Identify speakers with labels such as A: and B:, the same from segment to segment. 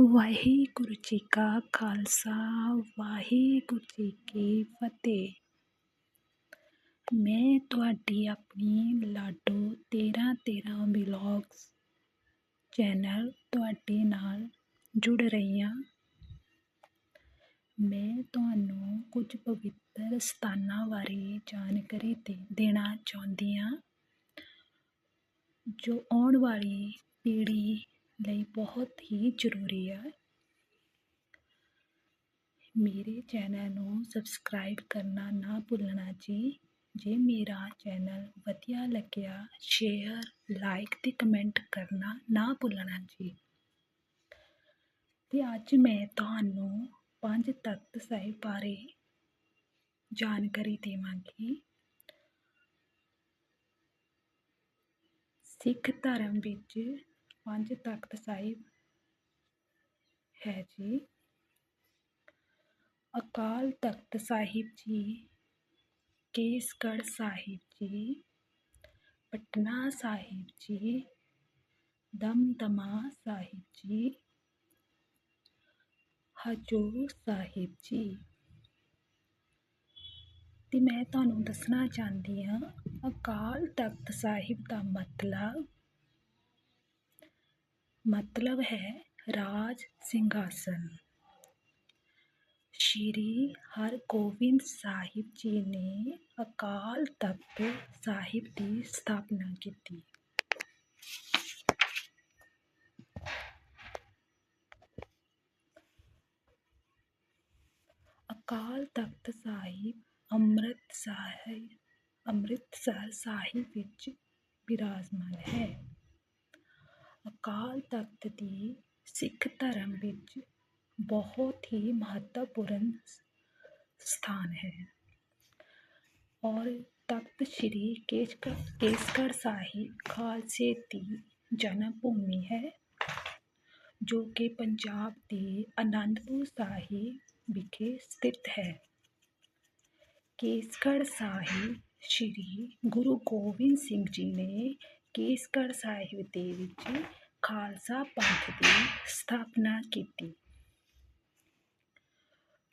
A: ਵਾਹਿਗੁਰੂ ਜੀ ਕਾ ਖਾਲਸਾ, ਵਾਹਿਗੁਰੂ ਜੀ ਕੀ ਫਤਿਹ। ਮੈਂ ਤੁਹਾਡੀ ਆਪਣੀ ਲਾਡੋ 13 13 ਵਲੌਗਸ ਚੈਨਲ ਤੁਹਾਡੇ ਨਾਲ ਜੁੜ ਰਹੀ ਹਾਂ। ਮੈਂ ਤੁਹਾਨੂੰ ਕੁਝ ਪਵਿੱਤਰ ਸਥਾਨਾਂ ਬਾਰੇ ਜਾਣਕਾਰੀ ਦੇ ਦੇਣਾ ਚਾਹੁੰਦੀ ਹਾਂ, ਜੋ ਆਉਣ ਵਾਲੀ ਪੀੜ੍ਹੀ ਲਈ ਬਹੁਤ ਹੀ ਜ਼ਰੂਰੀ ਹੈ ਮੇਰੇ ਚੈਨਲ ਨੂੰ ਸਬਸਕ੍ਰਾਈਬ ਕਰਨਾ ਨਾ ਭੁੱਲਣਾ ਜੀ। ਜੇ ਮੇਰਾ ਚੈਨਲ ਵਧੀਆ ਲੱਗਿਆ ਸ਼ੇਅਰ ਲਾਈਕ ਤੇ ਕਮੈਂਟ ਕਰਨਾ ਨਾ ਭੁੱਲਣਾ ਜੀ। ਤੇ ਅੱਜ ਮੈਂ ਤੁਹਾਨੂੰ ਪੰਜ ਤਖਤ ਸਾਹਿਬ ਬਾਰੇ ਜਾਣਕਾਰੀ ਦੇਵਾਂਗੀ। ਸਿੱਖ ਧਰਮ ਵਿੱਚ ਪੰਜ ਤਖਤ ਸਾਹਿਬ ਹੈ ਜੀ। ਅਕਾਲ ਤਖਤ ਸਾਹਿਬ ਜੀ, ਕੇਸਗੜ੍ਹ ਸਾਹਿਬ ਜੀ, ਪਟਨਾ ਸਾਹਿਬ ਜੀ, ਦਮਦਮਾ ਸਾਹਿਬ ਜੀ, ਹਜੂਰ ਸਾਹਿਬ ਜੀ। ਤੇ ਮੈਂ ਤੁਹਾਨੂੰ ਦੱਸਣਾ ਚਾਹੁੰਦੀ ਹਾਂ, ਅਕਾਲ ਤਖਤ ਸਾਹਿਬ ਦਾ ਮਤਲਬ ਮਤਲਬ ਹੈ ਰਾਜ ਸਿੰਘਾਸਨ ਸ਼੍ਰੀ ਹਰਗੋਬਿੰਦ ਸਾਹਿਬ ਜੀ ਨੇ ਅਕਾਲ ਤਖਤ ਸਾਹਿਬ ਦੀ ਸਥਾਪਨਾ ਕੀਤੀ ਅਕਾਲ ਤਖਤ ਸਾਹਿਬ ਅੰਮ੍ਰਿਤ ਸਾਹਿਬ ਅੰਮ੍ਰਿਤਸਰ ਸਾਹਿਬ ਵਿੱਚ ਬਿਰਾਜਮਾਨ ਹੈ ਅਕਾਲ ਤਖਤ ਦੀ ਸਿੱਖ ਧਰਮ ਵਿੱਚ ਬਹੁਤ ਹੀ ਮਹੱਤਵਪੂਰਨ ਸਥਾਨ ਹੈ। ਔਰ ਤਖਤ ਸ੍ਰੀ ਕੇਸਗੜ੍ਹ ਕੇਸਗੜ੍ਹ ਸਾਹਿਬ ਖਾਲਸੇ ਦੀ ਜਨਮ ਭੂਮੀ ਹੈ, ਜੋ ਕਿ ਪੰਜਾਬ ਦੇ ਅਨੰਦਪੁਰ ਸਾਹਿਬ ਵਿਖੇ ਸਥਿਤ ਹੈ। ਕੇਸਗੜ੍ਹ ਸਾਹਿਬ ਸ੍ਰੀ ਗੁਰੂ ਗੋਬਿੰਦ ਸਿੰਘ ਜੀ ਨੇ ਕੇਸਗੜ੍ਹ ਸਾਹਿਬ ਦੇ ਵਿੱਚ ਖਾਲਸਾ ਪੰਥ ਦੀ ਸਥਾਪਨਾ ਕੀਤੀ।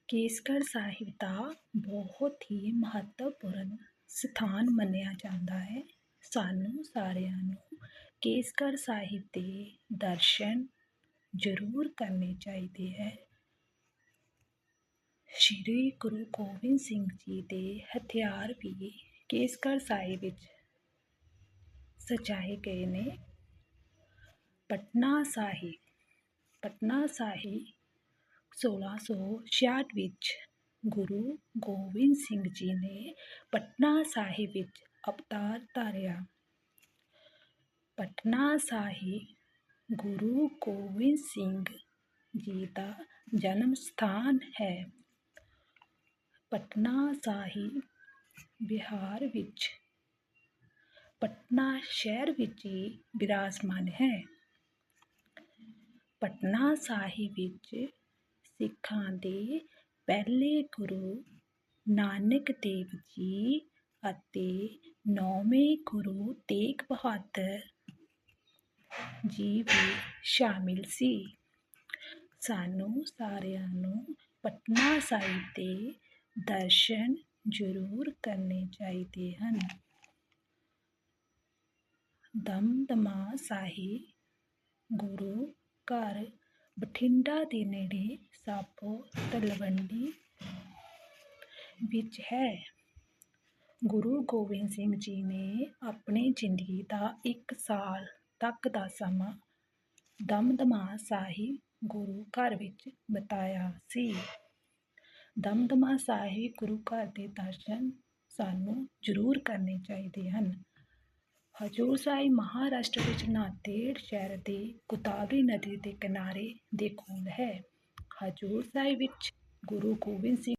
A: ਕੇਸਗੜ੍ਹ ਸਾਹਿਬ ਦਾ ਬਹੁਤ ਹੀ ਮਹੱਤਵਪੂਰਨ ਸਥਾਨ ਮੰਨਿਆ ਜਾਂਦਾ ਹੈ। ਸਾਨੂੰ ਸਾਰਿਆਂ ਨੂੰ ਕੇਸਗੜ੍ਹ ਸਾਹਿਬ ਦੇ ਦਰਸ਼ਨ ਜ਼ਰੂਰ ਕਰਨੇ ਚਾਹੀਦੇ ਹੈ। ਸ਼੍ਰੀ ਗੁਰੂ ਗੋਬਿੰਦ ਸਿੰਘ ਜੀ ਦੇ ਹਥਿਆਰ ਵੀ ਕੇਸਗੜ੍ਹ ਸਾਹਿਬ ਵਿੱਚ ਸਜਾਏ ਗਏ ਨੇ ਪਟਨਾ ਸਾਹਿਬ ਪਟਨਾ ਸਾਹਿਬ 1666 ਵਿੱਚ ਗੁਰੂ ਗੋਬਿੰਦ ਸਿੰਘ ਜੀ ਨੇ ਪਟਨਾ ਸਾਹਿਬ ਵਿੱਚ ਅਵਤਾਰ ਧਾਰਿਆ ਪਟਨਾ ਸਾਹਿਬ ਗੁਰੂ ਗੋਬਿੰਦ ਸਿੰਘ ਜੀ ਦਾ ਜਨਮ ਸਥਾਨ ਹੈ ਪਟਨਾ ਸਾਹਿਬ ਬਿਹਾਰ ਵਿੱਚ ਪਟਨਾ ਸ਼ਹਿਰ ਵਿੱਚ ਹੀ ਬਿਰਾਜਮਾਨ ਹੈ। ਪਟਨਾ ਸਾਹਿਬ ਵਿੱਚ ਸਿੱਖਾਂ ਦੇ ਪਹਿਲੇ ਗੁਰੂ ਨਾਨਕ ਦੇਵ ਜੀ ਅਤੇ ਨੌਵੇਂ ਗੁਰੂ ਤੇਗ ਬਹਾਦਰ ਜੀ ਵੀ ਸ਼ਾਮਿਲ ਸੀ। ਸਾਨੂੰ ਸਾਰਿਆਂ ਨੂੰ ਪਟਨਾ ਸਾਹਿਬ ਦੇ ਦਰਸ਼ਨ ਜ਼ਰੂਰ ਕਰਨੇ ਚਾਹੀਦੇ ਹਨ। ਦਮਦਮਾ ਸਾਹਿਬ ਗੁਰੂ ਘਰ ਬਠਿੰਡਾ ਦੇ ਨੇੜੇ ਸਾਬੋ ਤਲਵੰਡੀ ਵਿੱਚ ਹੈ। ਗੁਰੂ ਗੋਬਿੰਦ ਸਿੰਘ ਜੀ ਨੇ ਆਪਣੀ ਜ਼ਿੰਦਗੀ ਦਾ ਇੱਕ ਸਾਲ ਤੱਕ ਦਾ ਸਮਾਂ ਦਮਦਮਾ ਸਾਹਿਬ ਗੁਰੂ ਘਰ ਵਿੱਚ ਬਿਤਾਇਆ ਸੀ। ਦਮਦਮਾ ਸਾਹਿਬ ਗੁਰੂ ਘਰ ਦੇ ਦਰਸ਼ਨ ਸਾਨੂੰ ਜ਼ਰੂਰ ਕਰਨੇ ਚਾਹੀਦੇ ਹਨ। ਹਜੂਰ ਸਾਹਿਬ ਮਹਾਰਾਸ਼ਟਰ ਵਿੱਚ ਨਾਂਦੇੜ ਸ਼ਹਿਰ ਦੇ ਗੋਦਾਵਰੀ ਨਦੀ ਦੇ ਕਿਨਾਰੇ ਦੇ ਕੋਲ ਹੈ। ਹਜੂਰ ਸਾਹਿਬ ਵਿੱਚ ਗੁਰੂ ਗੋਬਿੰਦ ਸਿੰਘ